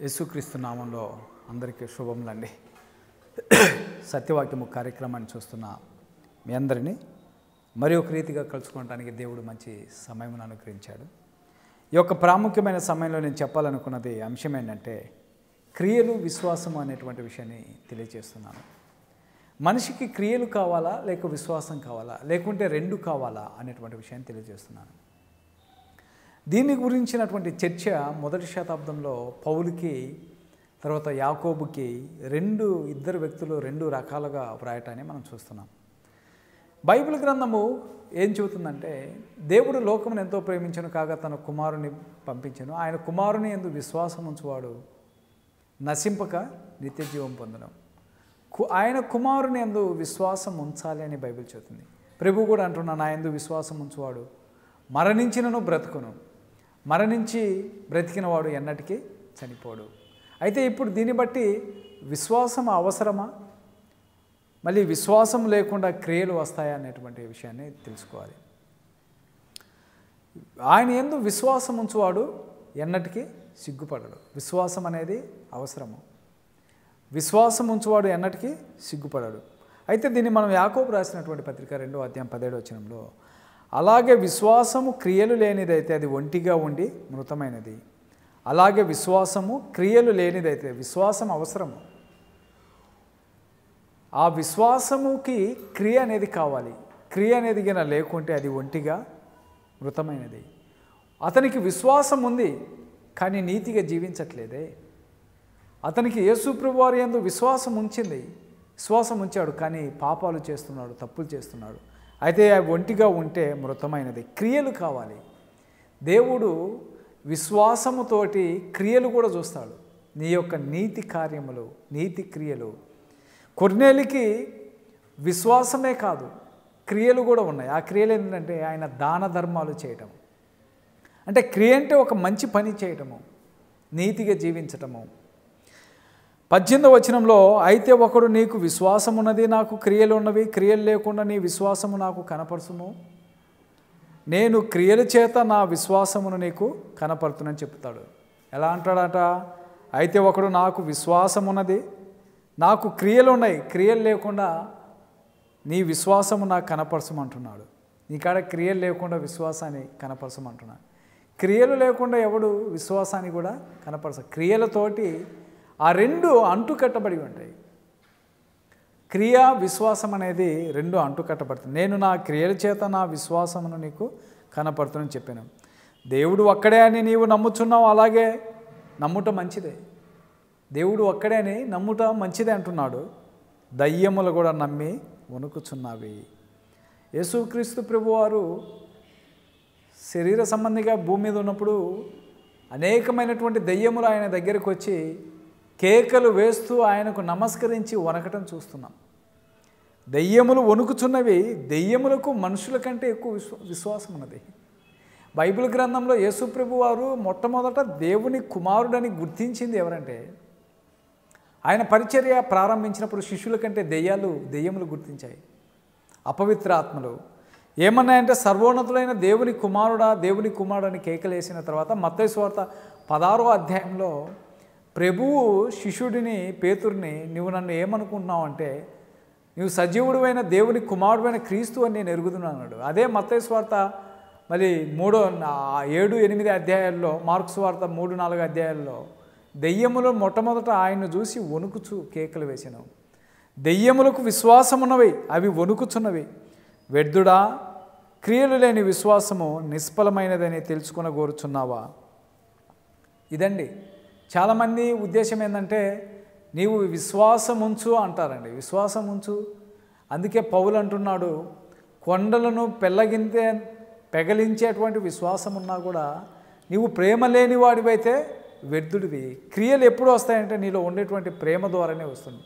యేసుక్రీస్తు నామంలో అందరికీ శుభములండి. సత్యవాక్యము కార్యక్రమాన్ని చూస్తున్న మీ అందరినీ మరి ఒక రీతిగా కలుసుకోవడానికి దేవుడు మంచి సమయం అనుగ్రహించాడు. ఈ యొక్క ప్రాముఖ్యమైన సమయంలో నేను చెప్పాలనుకున్నది అంశం ఏంటంటే క్రియలు విశ్వాసము అనేటువంటి విషయాన్ని తెలియజేస్తున్నాను. మనిషికి క్రియలు కావాలా లేక విశ్వాసం కావాలా లేకుంటే రెండు కావాలా అనేటువంటి విషయాన్ని తెలియజేస్తున్నాను. దీని గురించినటువంటి చర్చ మొదటి శతాబ్దంలో పౌలుకి తర్వాత యాకోబుకి రెండు ఇద్దరు వ్యక్తులు రెండు రకాలుగా వ్రాయటాన్ని మనం చూస్తున్నాం. బైబిల్ గ్రంథము ఏం చెబుతుందంటే దేవుడు లోకమును ఎంతో ప్రేమించను కాగా తన కుమారుని పంపించను. ఆయన కుమారుని ఎందు విశ్వాసం ఉంచువాడు నశింపక నిత్య జీవం పొందడం కు- ఆయన కుమారుని ఎందు విశ్వాసం ఉంచాలి అని బైబిల్ చెబుతుంది. ప్రభు కూడా అంటున్నాను నా ఎందు విశ్వాసం ఉంచువాడు మరణించినను బ్రతుకును. మరణించి బ్రతికిన వాడు ఎన్నటికీ చనిపోడు. అయితే ఇప్పుడు దీన్ని బట్టి విశ్వాసం అవసరమా? మళ్ళీ విశ్వాసం లేకుండా క్రియలు వస్తాయా అనేటువంటి విషయాన్ని తెలుసుకోవాలి. ఆయన ఎందు విశ్వాసం ఉంచువాడు ఎన్నటికీ సిగ్గుపడడు. విశ్వాసం అనేది అవసరము. విశ్వాసం ఉంచువాడు ఎన్నటికీ సిగ్గుపడడు. అయితే దీన్ని మనం యాకోబు రాసినటువంటి పత్రిక రెండో అధ్యాయం పదిహేడు వచనంలో అలాగే విశ్వాసము క్రియలు లేనిదైతే అది ఒంటిగా ఉండి మృతమైనది. అలాగే విశ్వాసము క్రియలు లేనిదైతే విశ్వాసం అవసరము. ఆ విశ్వాసముకి క్రియ అనేది కావాలి. క్రియ అనేది గిన లేకుంటే అది ఒంటిగా మృతమైనది. అతనికి విశ్వాసం ఉంది కానీ నీతిగా జీవించట్లేదే. అతనికి యేసుప్రభు వారి ఎందు విశ్వాసం ఉంచింది. విశ్వాసం ఉంచాడు కానీ పాపాలు చేస్తున్నాడు తప్పులు చేస్తున్నాడు. అయితే అవి ఒంటిగా ఉంటే మృతమైనది. క్రియలు కావాలి. దేవుడు విశ్వాసముతోటి క్రియలు కూడా చూస్తాడు. నీ యొక్క నీతి కార్యములు నీతి క్రియలు. కొన్నేళ్ళకి విశ్వాసమే కాదు. క్రియలు కూడా ఉన్నాయి. ఆ క్రియలు ఏంటంటే ఆయన దాన ధర్మాలు చేయటం అంటే క్రియ అంటే ఒక మంచి పని చేయటము. నీతిగా జీవించటము. పద్దెనిమిదవ వచనంలో అయితే ఒకడు నీకు విశ్వాసం ఉన్నది నాకు క్రియలు ఉన్నవి క్రియలు లేకుండా నీ విశ్వాసము నాకు కనపరచుము నేను క్రియల చేత నా విశ్వాసమును నీకు కనపడుతునని చెప్తాడు. ఎలా అంటాడట? అయితే ఒకడు నాకు విశ్వాసం ఉన్నది నాకు క్రియలు ఉన్నాయి క్రియలు లేకుండా నీ విశ్వాసము నాకు కనపరచమంటున్నాడు. నీ కాడ క్రియలు లేకుండా విశ్వాసాన్ని కనపరచమంటున్నాడు. క్రియలు లేకుండా ఎవడు విశ్వాసాన్ని కూడా కనపరచ క్రియలతోటి ఆ రెండు అంటు కట్టబడి ఉంటాయి. క్రియ విశ్వాసం అనేది రెండు అంటు కట్టబడుతుంది నేను నా క్రియల చేత నా విశ్వాసమును నీకు కనపడుతుందని చెప్పాను. దేవుడు ఒక్కడే అని నీవు నమ్ముచున్నావు అలాగే నమ్ముట మంచిదే. దేవుడు ఒక్కడే అని నమ్ముట మంచిదే అంటున్నాడు. దయ్యములు కూడా నమ్మి వణుకుచున్నావి. యేసుక్రీస్తు ప్రభువారు శరీర సంబంధిగా భూమి మీద ఉన్నప్పుడు అనేకమైనటువంటి దయ్యములు ఆయన దగ్గరకు వచ్చి కేకలు వేస్తూ ఆయనకు నమస్కరించి వనకటం చూస్తున్నాం. దెయ్యములు వణుకుచున్నవి దెయ్యములకు మనుషుల కంటే ఎక్కువ విశ్వ విశ్వాసం ఉన్నది బైబిల్ గ్రంథంలో యేసుప్రభు వారు మొట్టమొదట దేవుని కుమారుడని గుర్తించింది ఎవరంటే ఆయన పరిచర్య ప్రారంభించినప్పుడు శిష్యుల కంటే దెయ్యాలు దెయ్యములు గుర్తించాయి. అపవిత్ర ఆత్మలు. ఏమన్నాయంటే సర్వోన్నతులైన దేవుని కుమారుడా దేవుని కుమారుడని కేకలేసిన తర్వాత మత్తయి స్వార్త పదారో అధ్యాయంలో ప్రభువు శిష్యుడిని పేతుడిని నువ్వు నన్ను ఏమనుకుంటున్నావు అంటే నువ్వు సజీవుడువైన దేవుని కుమారుడైన క్రీస్తు అని నేను ఎరుగుతున్నాను అదే మతేశ్వార్త మరి మూడో ఏడు ఎనిమిది అధ్యాయాల్లో మార్క్స్ వార్త మూడు నాలుగు అధ్యాయాల్లో దెయ్యములు మొట్టమొదట ఆయన్ను చూసి వణుకుచు కేకలు వేసాను. దెయ్యములకు విశ్వాసమున్నవి అవి వణుకుచున్నవి. వెడ్దుడా క్రియలు లేని విశ్వాసము నిష్ఫలమైనదని తెలుసుకున కోరుచున్నావా ఇదండి. చాలామంది ఉద్దేశం ఏంటంటే నీవు విశ్వాసం ఉంచు అంటారండి. విశ్వాసం ఉంచు అందుకే పౌలు అంటున్నాడు కొండలను పెళ్ళగింతే పెగలించేటువంటి విశ్వాసం ఉన్నా కూడా నీవు ప్రేమ లేని వాడివైతే వ్యర్థుడివి. క్రియలు ఎప్పుడు వస్తాయంటే నీలో ఉండేటువంటి ప్రేమ ద్వారానే వస్తుంది.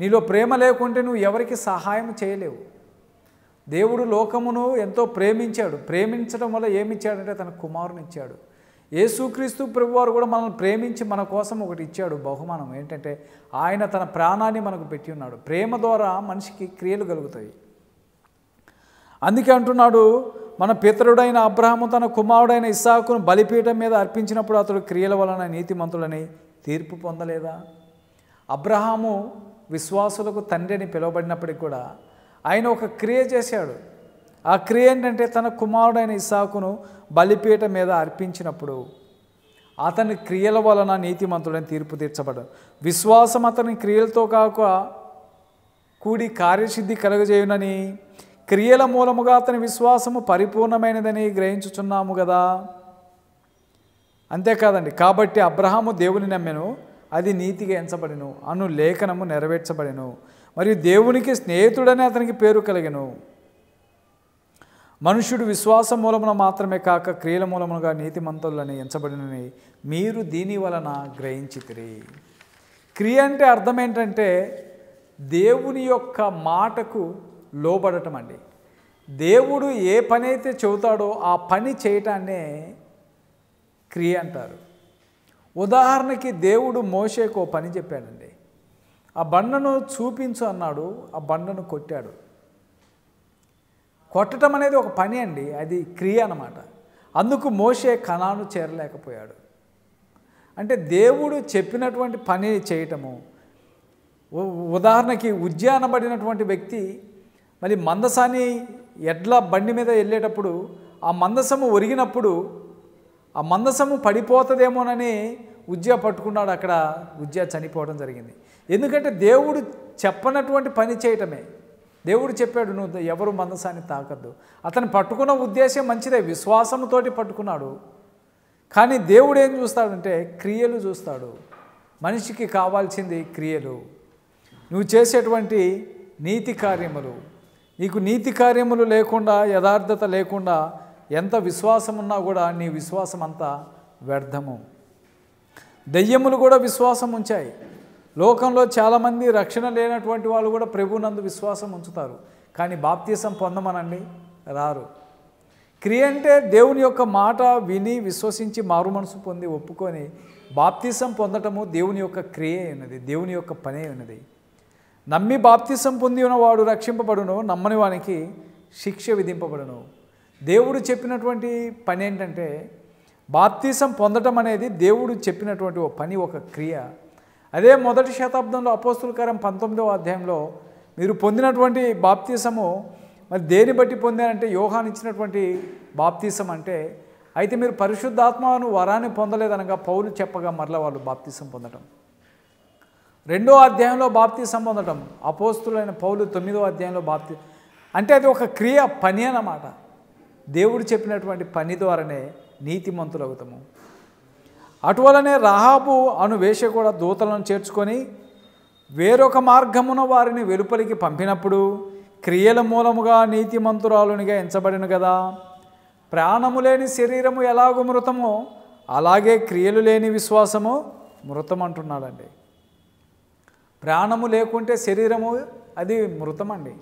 నీలో ప్రేమ లేకుంటే నువ్వు ఎవరికి సహాయం చేయలేవు. దేవుడు లోకమును ఎంతో ప్రేమించాడు. ప్రేమించడం వల్ల ఏమిచ్చాడంటే తన కుమారునిచ్చాడు. యేసుక్రీస్తు ప్రభువారు కూడా మనల్ని ప్రేమించి మన కోసం ఒకటి ఇచ్చాడు బహుమానం. ఏంటంటే ఆయన తన ప్రాణాన్ని మనకు పెట్టి ఉన్నాడు. ప్రేమ ద్వారా మనిషికి క్రియలు కలుగుతాయి. అందుకే అంటున్నాడు మన పితరుడైన అబ్రహము తన కుమారుడైన ఇస్సాకును బలిపీఠం మీద అర్పించినప్పుడు అతడు క్రియల వలన నీతిమంతులని తీర్పు పొందలేదా? అబ్రహాము విశ్వాసులకు తండ్రి అని పిలువబడినప్పటికి కూడా ఆయన ఒక క్రియ చేశాడు. ఆ క్రియ ఏంటంటే తన కుమారుడైన ఇసాకును బలిపీఠ మీద అర్పించినప్పుడు అతని క్రియల వలన నీతిమంతుడని తీర్పు తీర్చబడు విశ్వాసం అతని క్రియలతో కాక కూడి కార్యసిద్ధి కలుగజేయునని క్రియల మూలముగా అతని విశ్వాసము పరిపూర్ణమైనదని గ్రహించుచున్నాము కదా అంతేకాదండి కాబట్టి అబ్రహాము దేవుని నమ్మెను అది నీతిగా ఎంచబడిను అను లేఖనము నెరవేర్చబడిను మరియు దేవునికి స్నేహితుడని అతనికి పేరు కలిగను. మనుషుడు విశ్వాసం మూలమున మాత్రమే కాక క్రియల మూలముగా నీతిమంతులని ఎంచబడినని మీరు దీని వలన గ్రహించితిరి. క్రియ అంటే అర్థం ఏంటంటే దేవుని యొక్క మాటకు లోబడటం అండి. దేవుడు ఏ పని అయితే చెబుతాడో ఆ పని చేయటాన్నే క్రియ అంటారు. ఉదాహరణకి దేవుడు మోషేకు పని చెప్పాడండి. ఆ బండను చూపించు అన్నాడు ఆ బండను కొట్టాడు. కొట్టడం అనేది ఒక పని అండి అది క్రియ అన్నమాట. అందుకు మోషే కణాను చేరలేకపోయాడు. అంటే దేవుడు చెప్పినటువంటి పని చేయటము ఉదాహరణకి ఉద్యానబడినటువంటి వ్యక్తి మరి మందసాన్ని ఎడ్ల బండి మీద వెళ్ళేటప్పుడు ఆ మందసము ఒరిగినప్పుడు ఆ మందసము పడిపోతుందేమోనని ఉజ్జా పట్టుకున్నాడు. అక్కడ ఉజ్జా చనిపోవడం జరిగింది. ఎందుకంటే దేవుడు చెప్పనటువంటి పని చేయటమే. దేవుడు చెప్పాడు నువ్వు ఎవరు మందసాన్ని తాకద్దు. అతను పట్టుకున్న ఉద్దేశం మంచిదే విశ్వాసంతోటి పట్టుకున్నాడు. కానీ దేవుడు ఏం చూస్తాడంటే క్రియలు చూస్తాడు. మనిషికి కావాల్సింది క్రియలు. నువ్వు చేసేటువంటి నీతి కార్యములు. నీకు నీతి కార్యములు లేకుండా యథార్థత లేకుండా ఎంత విశ్వాసం ఉన్నా కూడా నీ విశ్వాసం అంతా వ్యర్థము. దెయ్యములు కూడా విశ్వాసం ఉంచాయి లోకంలో చాలామంది రక్షణ లేనటువంటి వాళ్ళు కూడా ప్రభునందు విశ్వాసం ఉంచుతారు. కానీ బాప్తీసం పొందమనండి రారు. క్రియ అంటే దేవుని యొక్క మాట విని విశ్వసించి మారు మనసు పొంది ఒప్పుకొని బాప్తీసం పొందటము దేవుని యొక్క క్రియే ఉన్నది దేవుని యొక్క పనే ఉన్నది నమ్మి బాప్తీసం పొంది ఉన్నవాడు రక్షింపబడును నమ్మని వానికి శిక్ష విధింపబడును. దేవుడు చెప్పినటువంటి పని ఏంటంటే బాప్తీసం పొందటం అనేది దేవుడు చెప్పినటువంటి ఒక పని ఒక క్రియ. అదే మొదటి శతాబ్దంలో అపోస్తులకరం పంతొమ్మిదవ అధ్యాయంలో మీరు పొందినటువంటి బాప్తీసము మరి దేని బట్టి పొందారంటే యోహాన్ ఇచ్చినటువంటి బాప్తీసం అంటే అయితే మీరు పరిశుద్ధాత్మను వరాన్ని పొందలేదనగా పౌలు చెప్పగా మరల వాళ్ళు బాప్తీసం పొందటం. రెండో అధ్యాయంలో బాప్తీసం పొందటం అపోస్తులైన పౌలు తొమ్మిదో అధ్యాయంలో బాప్తి అంటే అది ఒక క్రియ పని అన్నమాట. దేవుడు చెప్పినటువంటి పని ద్వారానే నీతిమంతులు అవుతాము అటువలనే రాహాబు అను వేష కూడా దూతలను చేర్చుకొని వేరొక మార్గమున వారిని వెలుపలికి పంపినప్పుడు క్రియల మూలముగా నీతిమంతురాలునిగా ఎంచబడిన కదా ప్రాణము లేని శరీరము ఎలాగో మృతమో అలాగే క్రియలు లేని విశ్వాసము మృతం అంటున్నాడండి ప్రాణము లేకుంటే శరీరము అది మృతమండి.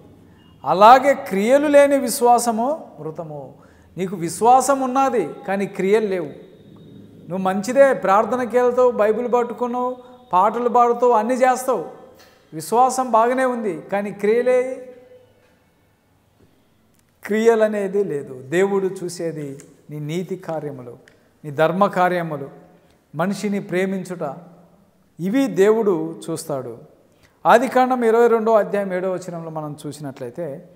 అలాగే క్రియలు లేని విశ్వాసము మృతము. నీకు విశ్వాసం ఉన్నది కానీ క్రియలు లేవు. నువ్వు మంచిదే ప్రార్థనకి వెళ్తావు బైబిల్ పట్టుకున్నావు పాటలు పాడుతావు అన్నీ చేస్తావు. విశ్వాసం బాగానే ఉంది కానీ క్రియలే క్రియలు అనేది లేదు. దేవుడు చూసేది నీ నీతి కార్యములు నీ ధర్మ కార్యములు. మనిషిని ప్రేమించుట ఇవి దేవుడు చూస్తాడు. ఆది కాండం ఇరవై రెండో అధ్యాయం ఏడో వచనంలో మనం చూసినట్లయితే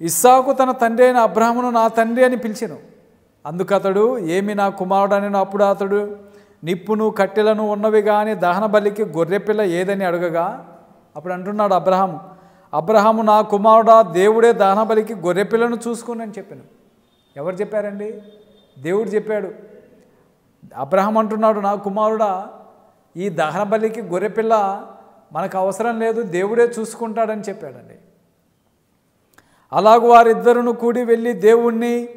ఇస్సాకు తన తండ్రి అయిన అబ్రాహ్మను నా తండ్రి అని పిలిచిను. అందుకు అతడు ఏమి నా కుమారుడని అప్పుడు అతడు? నిప్పును కట్టెలను ఉన్నవి కానీ దహన బలికి గొర్రెపిల్ల ఏదని అడగగా అప్పుడు అంటున్నాడు అబ్రహాము అబ్రహాము నా కుమారుడా దేవుడే దహన బలికి గొర్రెపిల్లను చూసుకునని చెప్పాను. ఎవరు చెప్పారండి? దేవుడు చెప్పాడు. అబ్రహం అంటున్నాడు నా కుమారుడా ఈ దహన బలికి గొర్రెపిల్ల మనకు అవసరం లేదు దేవుడే చూసుకుంటాడని చెప్పాడండి. అలాగూ వారిద్దరును కూడి వెళ్ళి దేవుణ్ణి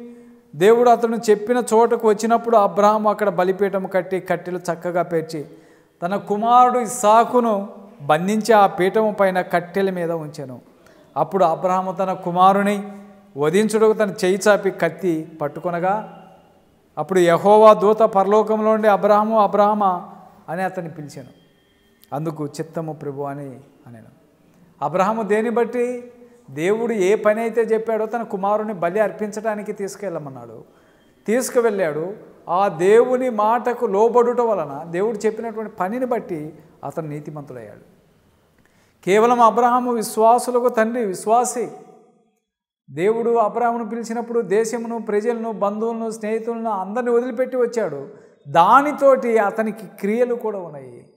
దేవుడు అతను చెప్పిన చోటకు వచ్చినప్పుడు అబ్రహాం అక్కడ బలిపీఠం కట్టి కట్టెలు చక్కగా పేర్చి తన కుమారుడు ఇసాకును బంధించి ఆ పీఠము పైన కట్టెల మీద ఉంచాను. అప్పుడు అబ్రహాము తన కుమారుని వధించుటకు తన చేయి చాపి కత్తి పట్టుకొనగా అప్పుడు యహోవా దూత పరలోకంలో ఉండి అబ్రహాము అబ్రహమా అని అతన్ని పిలిచాను. అందుకు చిత్తము ప్రభు అని అనేను. అబ్రహాము దేని బట్టి? దేవుడు ఏ పని అయితే చెప్పాడో తన కుమారుని బలి అర్పించడానికి తీసుకెళ్ళమన్నాడు. తీసుకువెళ్ళాడు. ఆ దేవుని మాటకు లోబడుట వలన దేవుడు చెప్పినటువంటి పనిని బట్టి అతను నీతిమంతుడయ్యాడు. కేవలం అబ్రహాము విశ్వాసులకు తండ్రి విశ్వాసి. దేవుడు అబ్రాహ్మును పిలిచినప్పుడు దేశమును ప్రజలను బంధువులను స్నేహితులను అందరిని వదిలిపెట్టి వచ్చాడు. దానితోటి అతనికి క్రియలు కూడా ఉన్నాయి.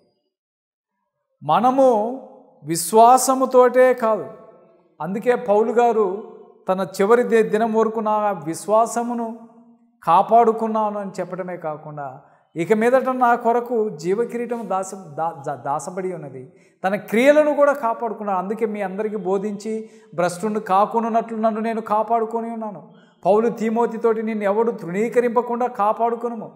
మనము విశ్వాసముతోటే కాదు అందుకే పౌలు గారు తన చివరి దినం వరకు నా విశ్వాసమును కాపాడుకున్నాను అని చెప్పడమే కాకుండా ఇక మీదట నా కొరకు జీవకిరీటం దాస దా- దాసబడి ఉన్నది. తన క్రియలను కూడా కాపాడుకున్నాను అందుకే మీ అందరికీ బోధించి భ్రష్టుని కాకున్నట్లు నన్ను నేను కాపాడుకొని ఉన్నాను. పౌలు తీమోతితోటి నిన్ను ఎవడు తృణీకరింపకుండా కాపాడుకును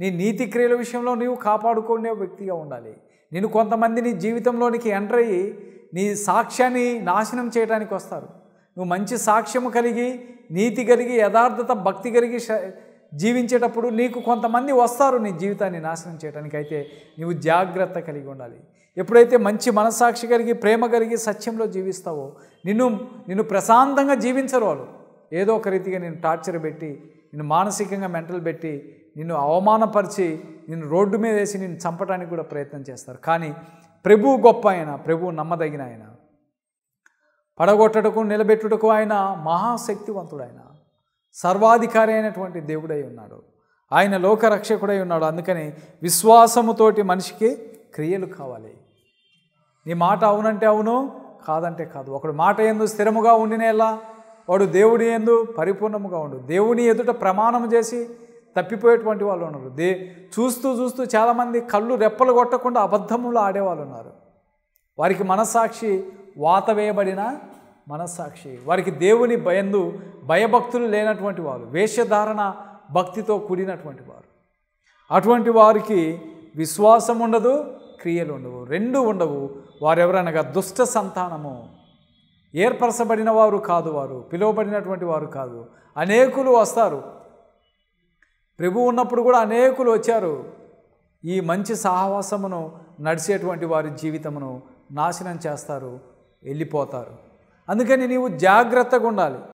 నీ నీతి క్రియల విషయంలో నీవు కాపాడుకునే వ్యక్తిగా ఉండాలి. నేను కొంతమంది నీ జీవితంలోనికి ఎంటర్ అయ్యి నీ సాక్ష్యాన్ని నాశనం చేయడానికి వస్తారు. నువ్వు మంచి సాక్ష్యము కలిగి నీతి కలిగి యథార్థత భక్తి కలిగి జీవించేటప్పుడు నీకు కొంతమంది వస్తారు నీ జీవితాన్ని నాశనం చేయడానికి అయితే నీవు జాగ్రత్త కలిగి ఉండాలి. ఎప్పుడైతే మంచి మనస్సాక్షి కలిగి ప్రేమ కలిగి సత్యంలో జీవిస్తావో నిన్ను నిన్ను ప్రశాంతంగా జీవించరు వాళ్ళు. ఏదో ఒక రీతిగా నేను టార్చర్ పెట్టి నిన్ను మానసికంగా మెంటల్ పెట్టి నిన్ను అవమానపరిచి నిన్ను రోడ్డు మీద వేసి నిన్ను చంపడానికి కూడా ప్రయత్నం చేస్తారు. కానీ ప్రభు గొప్ప ఆయన ప్రభువు నమ్మదగిన ఆయన. పడగొట్టటకు నిలబెట్టుటకు ఆయన మహాశక్తివంతుడు ఆయన సర్వాధికారి అయినటువంటి దేవుడై ఉన్నాడు. ఆయన లోకరక్షకుడై ఉన్నాడు. అందుకని విశ్వాసముతోటి మనిషికి క్రియలు కావాలి. నీ మాట అవునంటే అవును కాదంటే కాదు. ఒకడు మాట ఎందు స్థిరముగా ఉండినేలా వాడు దేవుడి ఎందు పరిపూర్ణముగా ఉండు. దేవుని ఎదుట ప్రమాణం చేసి తప్పిపోయేటువంటి వాళ్ళు ఉన్నారు. దే చూస్తూ చూస్తూ చాలామంది కళ్ళు రెప్పలు కొట్టకుండా అబద్ధములు ఆడేవాళ్ళు ఉన్నారు. వారికి మనస్సాక్షి వాత వేయబడిన మనస్సాక్షి వారికి దేవుని భయందు భయభక్తులు లేనటువంటి వారు వేషధారణ భక్తితో కూడినటువంటి వారు. అటువంటి వారికి విశ్వాసం ఉండదు క్రియలు ఉండవు రెండు ఉండవు. వారెవరనగా దుష్ట సంతానము. ఏర్పరచబడిన వారు కాదు వారు పిలువబడినటువంటి వారు కాదు. అనేకులు వస్తారు ప్రభు ఉన్నప్పుడు కూడా అనేకులు వచ్చారు. ఈ మంచి సహవాసమును నడిచేటువంటి వారి జీవితమును నాశనం చేస్తారు వెళ్ళిపోతారు. అందుకని నీవు జాగ్రత్తగా ఉండాలి.